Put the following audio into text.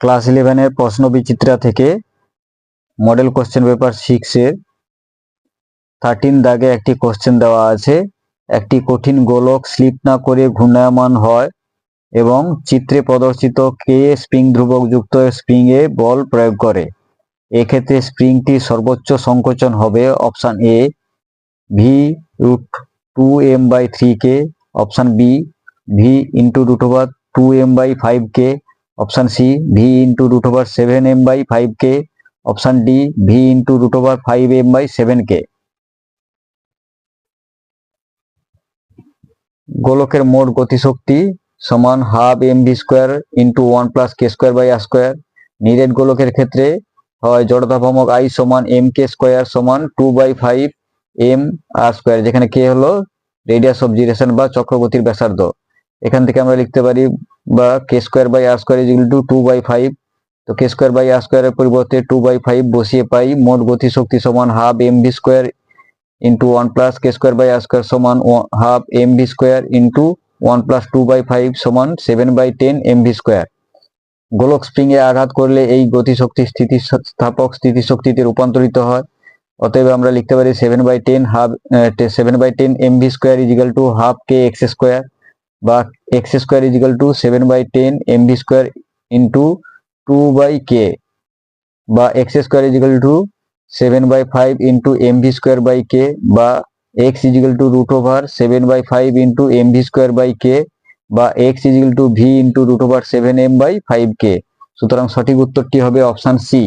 Class ইলেভেনের প্রশ্ন বিচিত্রা থেকে মডেল কোশ্চেন পেপার সিক্সের থার্টিন দাগে একটি কোশ্চেন দেওয়া আছে। একটি কঠিন গোলক স্লিপ না করে ঘূর্ণায়মান হয় এবং চিত্রে প্রদর্শিত কে স্প্রিং ধ্রুবক যুক্ত স্প্রিং এ বল প্রয়োগ করে। এক্ষেত্রে স্প্রিংটি সর্বোচ্চ সংকোচন হবে option A V root two M by three K option B V into root over two M by five K option C V into root over seven M by five K option D V into root over five M by seven K গোলকের মোট গতিশক্তি সমান half M V square into one plus K square by R square নিরেট গোলকের ক্ষেত্রে হয় জড়তা ভ্রামক আই সমান এম কে স্কোয়ার সমান two by five M R square যেখানে কে হলো রেডিয়াস অফ জিরেশন বা চক্রগতির ব্যাসার্ধ। এখান থেকে আমরা লিখতে পারি বা K square by R square is to two by five তো কে স্কোয়ার বাই আর স্কোয়ারের পরিবর্তে টু বাই ফাইভ বসিয়ে পাই মোট গতিশক্তি সমান half M V square into one plus K square by R square সমান half M V square into one plus two by five সমান seven by ten M V square গোলক spring এ আঘাত করলে এই গতিশক্তি স্থিতিস্থাপক স্থিতিশক্তিতে রূপান্তরিত হয়। অতএব আমরা লিখতে পারি seven by ten half seven by ten M V square is equal to half K X square বা X square is equal to seven by ten M V square into two by K বা X square is equal to seven by five into M V square by K বা X is equal to root over seven by five into M V square by K বা X is equal to V into root over seven M by five K সুতরাং সঠিক উত্তরটি হবে option C